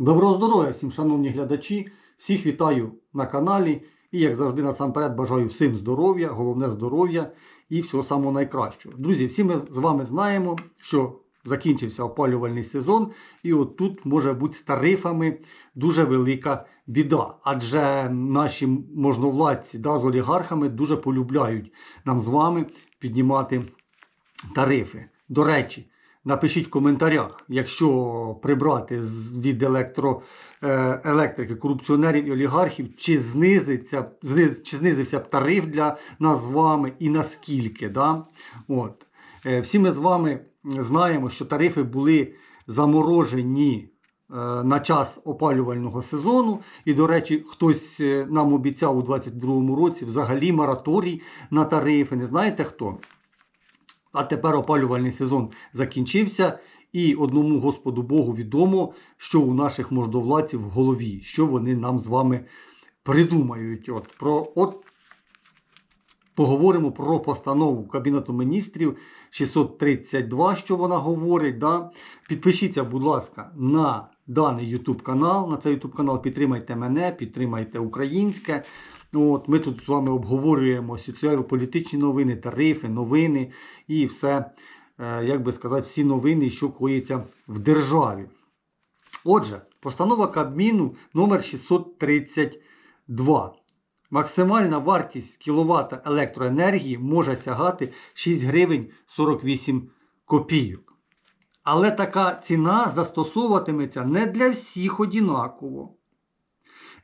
Доброго здоров'я всім, шановні глядачі! Всіх вітаю на каналі. І, як завжди, насамперед бажаю всім здоров'я, головне здоров'я і всього самого найкращого. Друзі, всі ми з вами знаємо, що закінчився опалювальний сезон, і от тут може бути з тарифами дуже велика біда. Адже наші можновладці да, з олігархами дуже полюбляють нам з вами піднімати тарифи. До речі, напишіть в коментарях, якщо прибрати від електро, е, електрики корупціонерів і олігархів, чи знизиться, зниз- чи знизився б тариф для нас з вами і наскільки. Да? От. Е, Всі ми з вами знаємо, що тарифи були заморожені е, на час опалювального сезону. І, до речі, хтось нам обіцяв у 2022 році взагалі мораторій на тарифи. Не знаєте хто? А тепер опалювальний сезон закінчився, і одному Господу Богу відомо, що у наших мождовладців в голові, що вони нам з вами придумають. От, про, от поговоримо про постанову Кабінету міністрів 632, що вона говорить. Да? Підпишіться, будь ласка, на даний YouTube канал. На цей YouTube канал підтримайте мене, підтримайте українське. От, Ми тут з вами обговорюємо соціально-політичні новини, тарифи, новини і все, е, як би сказати, всі новини, що коїться в державі. Отже, постанова Кабміну номер 632. Максимальна вартість кіловата електроенергії може сягати 6 гривень 48 копійок. Але така ціна застосовуватиметься не для всіх однаково.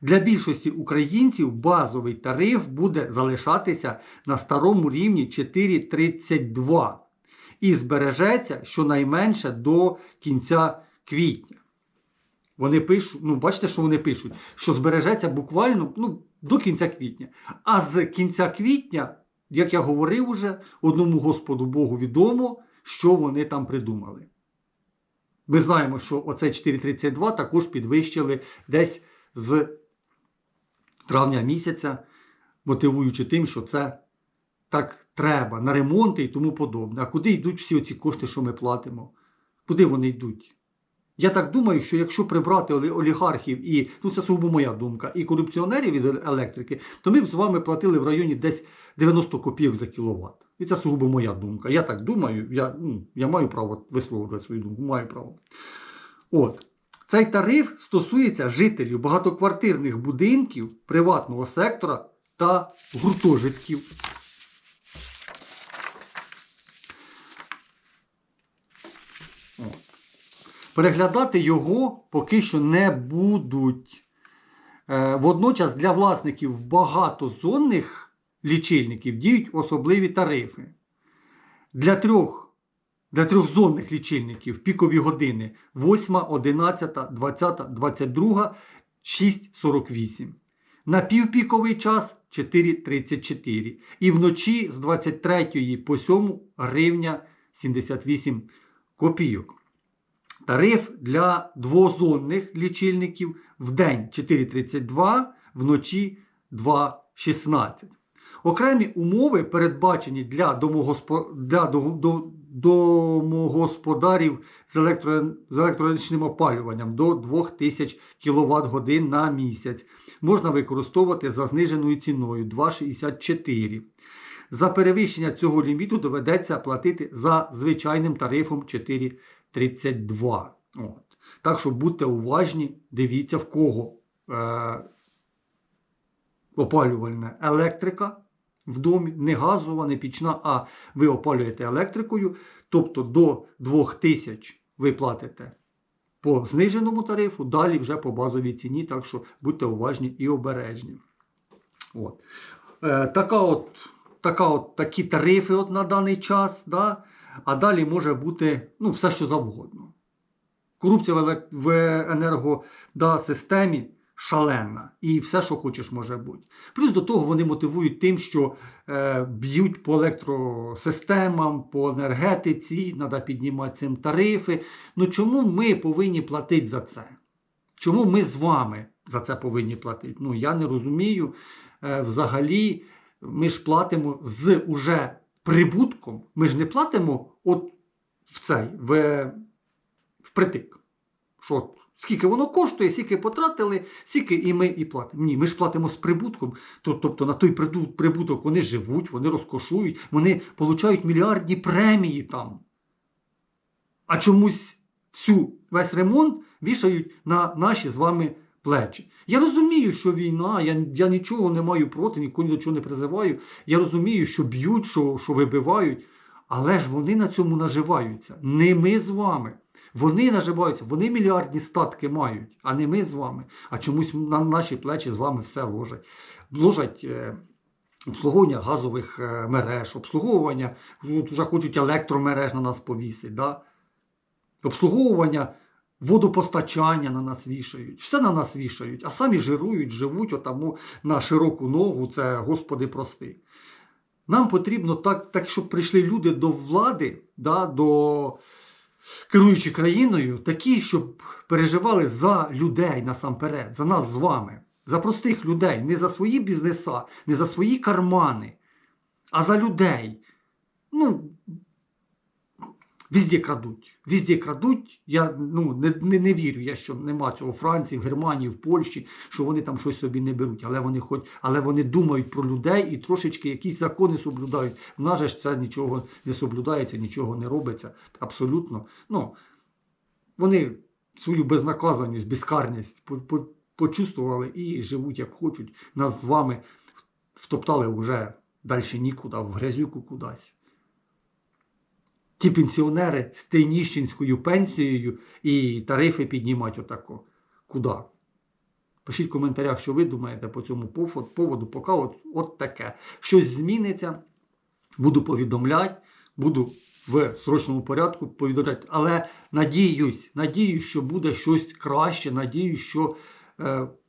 Для більшості українців базовий тариф буде залишатися на старому рівні 4,32 і збережеться щонайменше до кінця квітня. Вони пишуть, ну бачите, що вони пишуть, що збережеться буквально ну, до кінця квітня. А з кінця квітня, як я говорив уже, одному Господу Богу відомо, що вони там придумали. Ми знаємо, що оце 4,32 також підвищили десь з травня місяця, мотивуючи тим, що це так треба на ремонти і тому подобне. А куди йдуть всі ці кошти, що ми платимо? Куди вони йдуть? Я так думаю, що якщо прибрати олігархів і, ну це сугубо моя думка, і корупціонерів від електрики, то ми б з вами платили в районі десь 90 копійок за кіловат. І це сугубо моя думка. Я так думаю, я, ну, я маю право висловлювати свою думку, маю право. От. Цей тариф стосується жителів багатоквартирних будинків, приватного сектора та гуртожитків. Переглядати його поки що не будуть. Е, Водночас для власників багатозонних лічильників діють особливі тарифи. Для трьох для трьохзонних лічильників пікові години 8, 11, 20, 22, 6,48. На півпіковий час 4,34. І вночі з 23 по 7 гривня 78 копійок. Тариф для двозонних лічильників в день 4,32, вночі 2,16. Окремі умови передбачені для, домогоспо... для домогосподарів з, електро... з електричним опалюванням до 2000 кВт годин на місяць. Можна використовувати за зниженою ціною 2,64. За перевищення цього ліміту доведеться платити за звичайним тарифом 4,32. От. Так що будьте уважні, дивіться в кого е, опалювальна електрика в домі, не газова, не пічна, а ви опалюєте електрикою, тобто до 2000 ви платите по зниженому тарифу, далі вже по базовій ціні, так що будьте уважні і обережні. От. Е, така от, така от, такі тарифи от на даний час, да? а далі може бути ну, все, що завгодно. Корупція в, енергосистемі шалена. І все, що хочеш, може бути. Плюс до того вони мотивують тим, що е, б'ють по електросистемам, по енергетиці, треба піднімати цим тарифи. Ну чому ми повинні платити за це? Чому ми з вами за це повинні платити? Ну я не розумію. Е, взагалі, ми ж платимо з уже прибутком. Ми ж не платимо от в цей в, впритик. Що от Скільки воно коштує, скільки потратили, скільки і ми і платимо. Ні, ми ж платимо з прибутком. Тобто на той прибуток вони живуть, вони розкошують, вони получають мільярдні премії там. А чомусь всю весь ремонт вішають на наші з вами плечі. Я розумію, що війна, я, я нічого не маю проти, нікого ні до чого не призиваю. Я розумію, що б'ють, що, що вибивають. Але ж вони на цьому наживаються. Не ми з вами. Вони наживаються, вони мільярдні статки мають, а не ми з вами. А чомусь на наші плечі з вами все ложать. Ложать е, обслуговування газових е, мереж, обслуговування, вже хочуть електромереж на нас повісити. Да? Обслуговування водопостачання на нас вішають, все на нас вішають, а самі жирують, живуть отаму на широку ногу, це Господи прости. Нам потрібно так, так щоб прийшли люди до влади, да, до керуючи країною, такі, щоб переживали за людей насамперед, за нас з вами, за простих людей, не за свої бізнеса, не за свої кармани, а за людей. Ну, Везде крадуть. Везде крадуть. Я ну, не, не, не вірю, я, що нема цього в Франції, в Германії, в Польщі, що вони там щось собі не беруть. Але вони хоч, але вони думають про людей і трошечки якісь закони соблюдають. В нас же ж це нічого не соблюдається, нічого не робиться. Абсолютно. Ну, вони свою безнаказаність, безкарність по- по- почувствували і живуть як хочуть. Нас з вами втоптали вже далі нікуди, в грязюку кудись ті пенсіонери з тейніщенською пенсією і тарифи піднімати отако. Куди? Пишіть в коментарях, що ви думаєте по цьому поводу, поки от, от таке. Щось зміниться, буду повідомляти, буду в срочному порядку повідомляти. Але надіюсь, надіюсь, що буде щось краще, надіюсь, що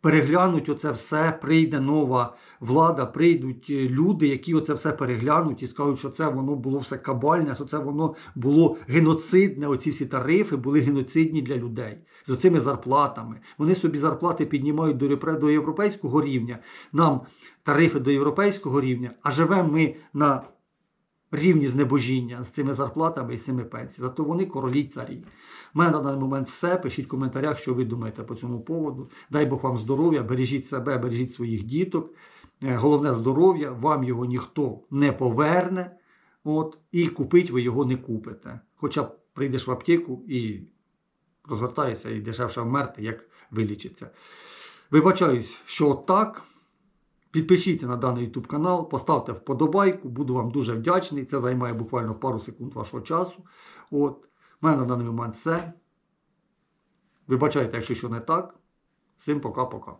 переглянуть оце все, прийде нова влада, прийдуть е, люди, які оце все переглянуть і скажуть, що це воно було все кабальне, що це воно було геноцидне. Оці всі тарифи були геноцидні для людей з цими зарплатами. Вони собі зарплати піднімають до європейського рівня, нам тарифи до європейського рівня, а живемо ми на рівні знебожіння з цими зарплатами і з цими пенсіями. Зато вони королі царі. У мене на даний момент все. Пишіть в коментарях, що ви думаєте по цьому поводу. Дай Бог вам здоров'я, бережіть себе, бережіть своїх діток. Е, Головне здоров'я, вам його ніхто не поверне. От, і купить ви його не купите. Хоча прийдеш в аптеку і розвертаєшся і дешевше вмерти, як вилічиться. Вибачаюсь, що так. Підпишіться на даний YouTube канал, поставте вподобайку, буду вам дуже вдячний. Це займає буквально пару секунд вашого часу. От. У мене на даний момент все. Вибачайте, якщо що не так. Всім пока-пока.